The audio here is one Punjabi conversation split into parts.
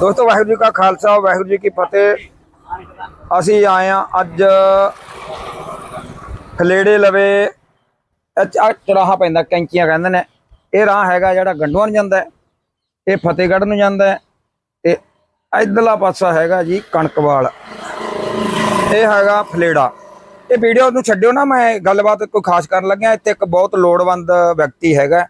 ਦੋਸਤੋ, ਵਾਹਿਗੁਰੂ ਜੀ ਕਾ ਖਾਲਸਾ, ਵਾਹਿਗੁਰੂ ਜੀ ਕੀ ਫਤਿਹ। ਅਸੀਂ ਆਏ ਆ ਅੱਜ ਖਲੇੜੇ ਲਵੇ। ਆ ਚਰਾਹਾ ਪੈਂਦਾ, ਕੈਂਚੀਆਂ ਕਹਿੰਦੇ ਨੇ। ਇਹ ਰਾਹ ਹੈਗਾ ਜਿਹੜਾ ਗੰਡੂਆਂ ਨੂੰ ਜਾਂਦਾ ਇਹ ਫਤਿਹਗੜ੍ਹ ਨੂੰ ਜਾਂਦਾ ਹੈ, ਤੇ ਇਧਰਲਾ ਪਾਸਾ ਹੈਗਾ ਜੀ ਕਣਕਵਾਲ। ਇਹ ਹੈਗਾ ਫਲੇੜਾ ਇਹ ਵੀਡੀਓ ਨੂੰ ਛੱਡਿਓ ਨਾ, ਮੈਂ ਗੱਲਬਾਤ ਕੋਈ ਖਾਸ ਕਰਨ ਲੱਗਿਆ। ਇੱਥੇ ਇੱਕ ਬਹੁਤ ਲੋੜਵੰਦ ਵਿਅਕਤੀ ਹੈਗਾ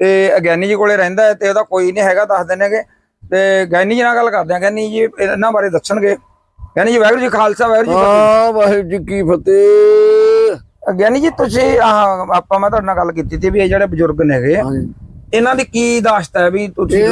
ਤੇ ਅਗਿਆਨੀ ਜੀ ਕੋਲੇ ਰਹਿੰਦਾ ਹੈ, ਤੇ ਉਹਦਾ ਕੋਈ ਨਹੀਂ ਹੈਗਾ, ਦੱਸ ਦਿੰਨੇਗੇ ਤੇ ਗੈਨੀ ਜੀ ਨਾਲ ਗੱਲ ਕਰਦੇ ਆ ਗੈਨੀ ਜੀ ਇਹਨਾਂ ਬਾਰੇ ਦੱਸਣਗੇ। ਗੈਨੀ ਜੀ ਵਾਹਿਗੁਰੂ ਜੀ ਖਾਲਸਾ ਵਾਹਿਗੁਰੂ ਜੀ ਹਾਂ ਵਾਹਿਗੁਰੂ ਜੀ ਕੀ ਫਤਿਹ। ਗਿਆਨੀ ਜੀ ਤੁਸੀਂ ਆਪਾਂ ਮੈਂ ਤੁਹਾਡੇ ਨਾਲ ਗੱਲ ਕੀਤੀ ਸੀ ਵੀ ਇਹ ਜਿਹੜੇ ਬਜ਼ੁਰਗ ਨੇਗੇ ਇਹਨਾਂ ਦੀ ਕੀ ਦਾਸਤ ਹੈ ਵੀ ਤੁਸੀਂ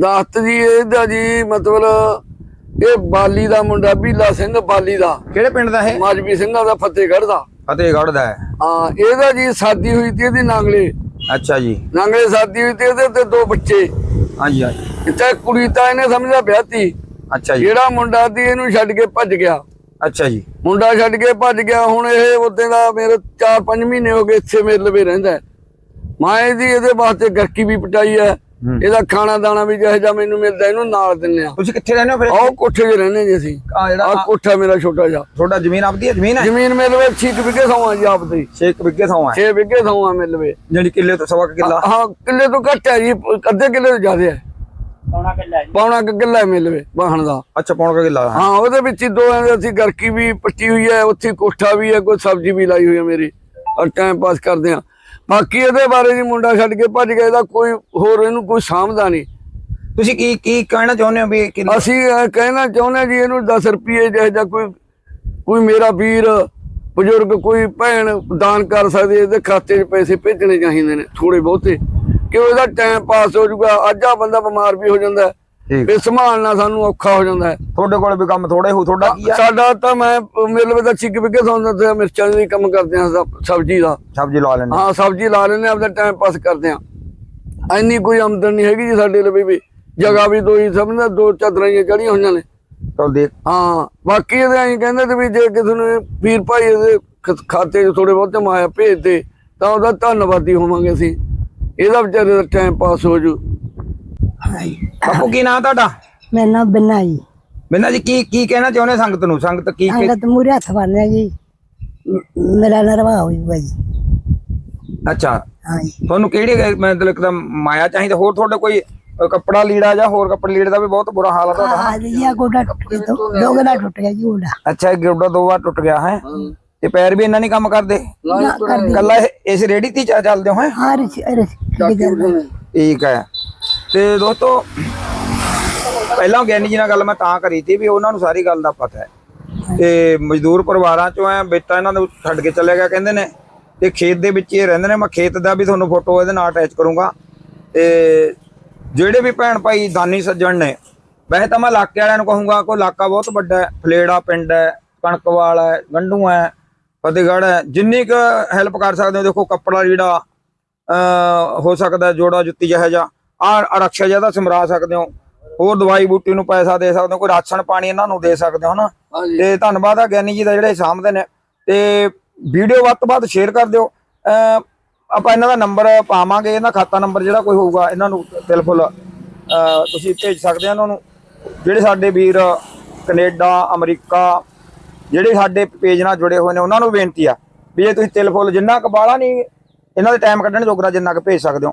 ਦਾਤ ਜੀ ਇਹਦਾ ਜੀ ਮਤਲਬ ਇਹ ਬਾਲੀ ਦਾ ਮੁੰਡਾ ਬੀਲਾ ਸਿੰਘ ਬਾਲੀ ਦਾ। ਕਿਹੜੇ ਪਿੰਡ ਦਾ ਇਹ? ਮਾਜਵੀ ਸਿੰਘਾਂ ਦਾ ਫਤਿਹਗੜ੍ਹ ਦਾ। ਫਤਿਹਗੜ੍ਹ ਦਾ ਹੈ। ਹਾਂ ਇਹਦਾ ਜੀ ਸ਼ਾਦੀ ਹੋਈ ਤੇ ਇਹਦੀ ਨਾਂਗਲੇ। ਅੱਛਾ ਜੀ। ਨਾਂਗਲੇ ਸ਼ਾਦੀ ਹੋਈ ਤੇ ਇਹਦੇ ਤੇ ਦੋ ਬੱਚੇ। ਹਾਂਜੀ ਹਾਂਜੀ। ਤੇ ਕੁੜੀ ਤਾਂ ਇਹਨੇ ਸਮਝਿਆ ਵਿਆਹਤੀ। ਅੱਛਾ ਜੀ। ਜਿਹੜਾ ਮੁੰਡਾ ਸੀ ਇਹਨੂੰ ਛੱਡ ਕੇ ਭੱਜ ਗਿਆ। ਅੱਛਾ ਜੀ। ਮੁੰਡਾ ਛੱਡ ਕੇ ਭੱਜ ਗਿਆ ਹੁਣ ਇਹ ਉਹਦੇ ਦਾ ਮੇਰੇ 4-5 ਮਹੀਨੇ ਹੋ ਗਏ ਇੱਥੇ ਮੇਰੇ ਲਵੇ ਰਹਿੰਦਾ ਹੈ। ਮੈਂ ਇਹਦੀ ਇਹਦੇ ਵਾਸਤੇ ਗਰਕੀ ਵੀ ਪਟਾਈ ਹੂੰ। ਇਹਦਾ ਖਾਣਾ ਦਾਣਾ ਵੀ ਜਿਹੋ ਜਿਹਾ ਮੈਨੂੰ ਮਿਲਦਾ ਇਹਨੂੰ ਨਾਲ ਦਿੰਨੇ ਆ। ਤੁਸੀਂ ਕਿੱਥੇ ਰਹਿੰਦੇ ਹੋ ਫਿਰ? ਆਹ ਕੋਠੇ 'ਚ ਰਹਿੰਦੇ ਜੀ ਅਸੀਂ। ਆ ਜਿਹੜਾ ਆਹ ਕੋਠਾ ਮੇਰਾ ਛੋਟਾ ਜਿਹਾ। ਤੁਹਾਡਾ ਜ਼ਮੀਨ ਆਪਦੀ ਹੈ? ਜ਼ਮੀਨ ਹੈ? ਜ਼ਮੀਨ ਮੇਰੇ ਲਵੇ 6 ਵਿਗੇ ਥਾਂ ਆ ਜੀ ਆਪਦੀ। 6 ਵਿਗੇ ਥਾਂ ਹੈ। 6 ਵਿਗੇ ਥਾਂ ਆ ਮੇਰੇ ਲਵੇ ਜਿਹੜੀ ਕਿੱਲੇ ਤੋਂ ਸਵਾ ਕਿੱਲਾ। ਹਾਂ ਕਿੱਲੇ ਤੋਂ ਘੱਟ ਹੈ ਜੀ ਅੱਧੇ ਕਿੱਲੇ ਤੋਂ ਜ਼ਿਆਦਾ ਹੈ। ਪੌਣਾ ਕਿੱਲਾ ਹੈ ਮੇਰੇ ਲਵੇ ਵਾਹਣ ਦਾ। ਅੱਛਾ ਪੌਣ ਕਿੱਲਾ। ਹੈ ਹਾਂ ਉਹਦੇ ਵਿੱਚ ਹੀ ਦੋ ਐਂ ਅਸੀਂ ਗਰਕੀ ਵੀ ਪੱਟੀ ਹੋਈ ਹੈ ਉੱਥੇ ਕੋਠਾ ਵੀ ਹੈ ਕੋਈ ਸਬਜ਼ੀ ਵੀ ਲਾਈ ਹੋਈ ਹੈ ਮੇਰੀ। ਔਰ ਟਾਈਮ ਪਾਸ ਕਰਦੇ ਆ ਬਾਕੀ ਇਹਦੇ ਬਾਰੇ ਜੀ ਮੁੰਡਾ ਛੱਡ ਕੇ ਭੱਜ ਗਿਆ ਇਹਦਾ ਕੋਈ ਹੋਰ ਇਹਨੂੰ ਕੋਈ ਸਾਂਭਦਾ ਨਹੀਂ। ਤੁਸੀਂ ਕੀ ਕੀ ਕਹਿਣਾ ਚਾਹੁੰਦੇ ਹੋ ਵੀ ਅਸੀਂ ਇਹ ਕਹਿਣਾ ਚਾਹੁੰਦੇ ਹਾਂ ਜੀ ਇਹਨੂੰ 10 ਰੁਪਏ ਜਿਹੇ ਜਾਂ ਕੋਈ ਕੋਈ ਮੇਰਾ ਵੀਰ ਬਜ਼ੁਰਗ ਕੋਈ ਭੈਣ ਦਾਨ ਕਰ ਸਕਦੀ ਇਹਦੇ ਖਾਤੇ 'ਚ ਪੈਸੇ ਭੇਜਣੇ ਚਾਹੀਦੇ ਨੇ ਥੋੜੇ ਬਹੁਤੇ। ਕਿ ਉਹਦਾ ਟਾਈਮ ਪਾਸ ਹੋ ਜਾਊਗਾ ਅੱਜ ਆ ਬੰਦਾ ਬਿਮਾਰ ਵੀ ਹੋ ਜਾਂਦਾ। ਹੈ ਤੇ ਸੰਭਾਲਣਾ ਸਾਨੂੰ ਔਖਾ ਹੋ ਜਾਂਦਾ ਹੈ। ਤੁਹਾਡੇ ਕੋਲ ਵੀ ਕੰਮ ਥੋੜੇ ਹੋ ਤੁਹਾਡਾ ਕੀ ਆ? ਸਾਡਾ ਤਾਂ ਮੈਂ ਮਿਲ ਵਿੱਚ ਛਿੱਕ ਵਿਕੇ ਸੌਂਦਾ ਤੇ ਮਿਰਚਾਂ ਦੀ ਕੰਮ ਕਰਦੇ ਸਬ- ਸਬਜ਼ੀ ਦਾ। ਸਬਜ਼ੀ ਲਾ ਲੈਣੇ ਹਾਂ ਸਬਜ਼ੀ ਲਾ ਲੈਨੇ ਆਪਦਾ ਟਾਈਮ ਪਾਸ ਕਰਦੇ ਹਾਂ। ਐਨੀ ਕੋਈ ਆਮਦਨ ਨਹੀਂ ਹੈਗੀ ਜੀ ਸਾਡੇ ਲਈ ਵੀ। ਜਗ੍ਹਾ ਵੀ ਦੋ ਹੀ ਸਮਝਦਾ ਦੋ ਚਾਦਰਾਂ ਚੜੀਆਂ ਹੋਈਆਂ ਨੇ। ਚਲ ਦੇਖ। ਹਾਂ ਬਾਕੀ ਇਹਦੇ ਐਂ ਕਹਿੰਦੇ ਤੇ ਵੀ ਜੇ ਕਿਸੇ ਨੂੰ ਵੀਰ ਭਾਈ ਇਹਦੇ ਖਾਤੇ 'ਚ ਥੋੜੇ ਬਹੁਤੇ ਮਾਇਆ ਭੇਜ ਦੇ ਤਾਂ ਉਹਦਾ ਧੰਨਵਾਦੀ ਹੋਵਾਂਗੇ ਅਸੀਂ। ਇਹਦਾ ਵਿਚਾਰੇ ਦਾ ਟਾਈਮ ਪਾਸ ਹੋ ਜੂ। ਬਾਪੂ ਕੀ ਨਾਂ ਤੁਹਾਡਾ? ਮੇਰਾ ਨਾਮ ਬਿੰਨਾ ਜੀ ਬਿੰਨਾ ਜੀ ਕੀ ਕੀ ਕਹਿਣਾ ਚਾਹੁੰਦੇ ਸੰਗਤ ਨੂੰ? ਸੰਗਤ ਕੀ ਕੀ- ਸੰਗਤ ਮੂਰੇ ਹੱਥ ਬੰਨਿਆ ਜੀ। ਮੇਰਾ ਨਰਵਾ ਹੋ ਜੂਗਾ ਜੀ। ਅੱਛਾ। ਹਾਂ ਜੀ ਤੁਹਾਨੂੰ ਕਿਹੜੀ ਮਤਲਬ ਇੱਕਦਮ ਮਾਇਆ ਚਾਹੀਦਾ? ਹੋਰ ਤੁਹਾਡੇ ਕੋਈ ਅ, ਕੱਪੜਾ ਲੀੜਾ ਜਾਂ ਹੋਰ ਕੱਪੜੇ ਲੀੜੇ ਦਾ ਵੀ ਬਹੁਤ ਬੁਰਾ ਹਾਲ ਆ ਤੁਹਾਡਾ? ਆ ਜੀ ਆ ਗੋਡਾ ਟੁੱਟ ਗਿਆ ਦੋ ਗੋਡਾ ਟੁੱਟ ਗਿਆ ਜੀ ਗੋਡਾ। ਅੱਛਾ ਇਹ ਗੋਡਾ ਦੋ ਵਾਰ ਟੁੱਟ ਗਿਆ ਹੈ? ਤੇ ਪੈਰ ਵੀ ਇੰਨਾ ਨਹੀਂ ਕੰਮ ਕਰਦੇ? ਨਾ ਕੱਲਾ ਇਹ- ਇਸ ਰੇੜੀ ਤੇ ਹੀ ਚ- ਚੱਲਦੇ ਹੋ ਹੈ? ਹਾਂ ਰਿਸ਼ ਰਿਸ਼ ਠੀਕ ਹੈ। ਤੇ ਦੋਸਤੋ, ਪਹਿਲਾਂ ਗਿਆਨੀ ਜੀ ਨਾਲ ਗੱਲ ਮੈਂ ਤਾਂ ਕਰੀ ਸੀ ਵੀ ਉਹਨਾਂ ਨੂੰ ਸਾਰੀ ਗੱਲ ਦਾ ਪਤਾ ਹੈ। ਤੇ ਮਜ਼ਦੂਰ ਪਰਿਵਾਰਾਂ ਚੋਂ ਐ ਬੇਟਾ ਇਹਨਾਂ ਨੂੰ ਛੱਡ ਕੇ ਚਲੇ ਗਿਆ ਕਹਿੰਦੇ ਨੇ, ਤੇ ਖੇਤ ਦੇ ਵਿੱਚ ਇਹ ਰਹਿੰਦੇ ਨੇ, ਮੈਂ ਖੇਤ ਦਾ ਵੀ ਤੁਹਾਨੂੰ ਫੋਟੋ ਇਹਦੇ ਨਾਲ ਅਟੈਚ ਕਰੂੰਗਾ। ਤੇ ਜਿਹੜੇ ਵੀ ਭੈਣ ਭਾਈ ਦਾਨੀ ਸੱਜਣ ਨੇ, ਵੈਸੇ ਤਾਂ ਮੈਂ ਇਲਾਕੇ ਵਾਲਿਆਂ ਨੂੰ ਕਹੂੰਗਾ ਕੋਈ ਇਲਾਕਾ ਬਹੁਤ ਵੱਡਾ ਹੈ, ਫਲੇੜਾ ਪਿੰਡ ਹੈ, ਕਣਕਵਾਲ ਹੈ ਗੰਢੂ ਹੈ, ਫਤਿਹਗੜ੍ਹ ਹੈ, ਜਿੰਨੀ ਕੁ ਹੈਲਪ ਕਰ ਸਕਦੇ ਹੋ, ਦੇਖੋ ਕੱਪੜਾ ਲੀੜਾ ਹੋ ਸਕਦਾ ਜੋੜਾ ਜੁੱਤੀ ਜਿਹੋ ਜਿਹਾ। ਆ ਅਰਕਸ਼ਾ ਜਿਹਾ ਦਾ ਸਮਰਾ ਸਕਦੇ ਹੋ। ਹੋਰ ਦਵਾਈ ਬੂਟੀ ਨੂੰ ਪੈਸਾ ਦੇ ਸਕਦੇ ਹੋ ਕੋਈ ਰਾਸ਼ਨ ਪਾਣੀ ਇਹਨਾਂ ਨੂੰ ਦੇ ਸਕਦੇ ਹੋ ਨਾ। ਤੇ ਧੰਨਵਾਦ ਆ ਗਿਆਨੀ ਜੀ ਦਾ ਜਿਹੜੇ ਸਾਹਮਣੇ ਨੇ। ਤੇ ਵੀਡੀਓ ਵੱਧ ਤੋਂ ਵੱਧ ਸ਼ੇਅਰ ਕਰ ਦਿਓ। ਆਪਾਂ ਇਹਨਾਂ ਦਾ ਨੰਬਰ ਪਾਵਾਂਗੇ ਇਹਨਾਂ ਖਾਤਾ ਨੰਬਰ ਜਿਹੜਾ ਕੋਈ ਹੋਊਗਾ ਇਹਨਾਂ ਨੂੰ ਬਿਲਕੁਲ ਤੁਸੀਂ ਭੇਜ ਸਕਦੇ ਹੋ ਇਹਨਾਂ ਨੂੰ। ਜਿਹੜੇ ਸਾਡੇ ਵੀਰ ਕੈਨੇਡਾ ਅਮਰੀਕਾ ਜਿਹੜੇ ਸਾਡੇ ਪੇਜ ਨਾਲ ਜੁੜੇ ਹੋਏ ਨੇ ਉਹਨਾਂ ਨੂੰ ਬੇਨਤੀ ਆ ਵੀ ਜੇ ਤੁਸੀਂ ਤਿਲ ਫੁੱਲ ਜਿੰਨਾ ਕੁ ਬਾਹਲਾ ਨਹੀਂ ਇਹਨਾਂ ਦੇ ਟਾਈਮ ਕੱਢਣ ਜੋਗਰਾ ਜਿੰਨਾ ਕੁ ਭੇਜ ਸਕਦੇ ਹੋ।